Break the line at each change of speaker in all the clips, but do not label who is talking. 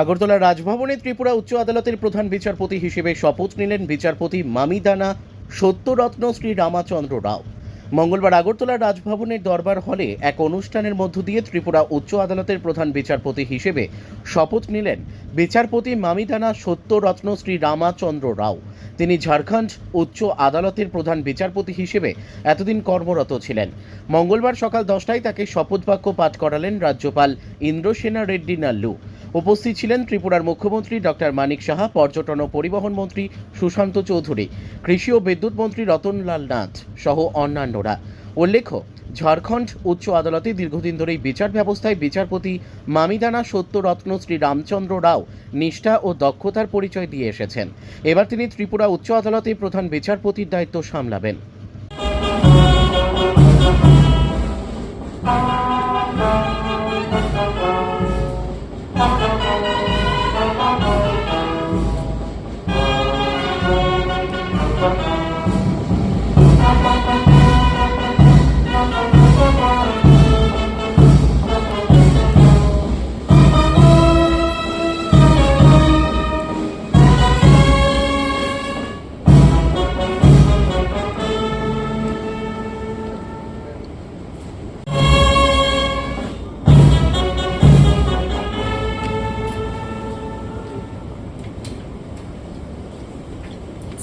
আগরতলা রাজভবনে ত্রিপুরা উচ্চ আদালতের প্রধান বিচারপতি হিসেবে শপথ নিলেন বিচারপতি মামিদানা সত্যরত্ন শ্রী রামাচন্দ্র রাও। মঙ্গলবার আগরতলা রাজভবনের দরবার হলে এক অনুষ্ঠানের মধ্য দিয়ে ত্রিপুরা উচ্চ আদালতের প্রধান বিচারপতি হিসেবে শপথ নিলেন বিচারপতি মামিদানা সত্যরত্ন শ্রী রামাচন্দ্র রাও। তিনি ঝাড়খণ্ড উচ্চ আদালতের প্রধান বিচারপতি হিসেবে এতদিন কর্মরত ছিলেন। মঙ্গলবার সকাল দশটায় তাকে শপথ বাক্য পাঠ করালেন রাজ্যপাল ইন্দ্রসেনা রেড্ডি নাল্লু। উপস্থিত ছিলেন ত্রিপুরার মুখ্যমন্ত্রী ডক্টর মানিক সাহা, পর্যটন ও পরিবহন মন্ত্রী সুশান্ত চৌধুরী, কৃষি ও বিদ্যুৎ মন্ত্রী রতনলাল নাথ সহ অন্যান্যরা। উল্লেখ্য, ঝাড়খণ্ড উচ্চ আদালতে দীর্ঘদিন ধরেই বিচার ব্যবস্থায় বিচারপতি মামিদানা সত্যরত্ন শ্রী রামচন্দ্র রাও নিষ্ঠা ও দক্ষতার পরিচয় দিয়ে এসেছেন। এবার তিনি ত্রিপুরা উচ্চ আদালতে প্রধান বিচারপতির দায়িত্ব সামলাবেন।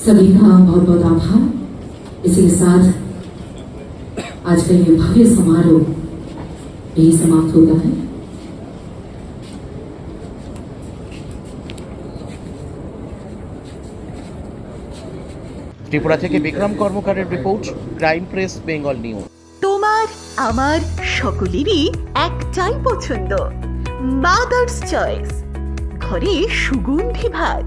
सभी का बहुत बहुत आभार इसी के साथ आज का ये भव्य समारोह यही समाप्त होता है
ত্রিপুরা থেকে Bikram কর্মকারের report crime press Bengal news
তোমার আমার সকলেরই একটাই পছন্দ মাদার্স চয়েস ঘরে সুগন্ধি ভাত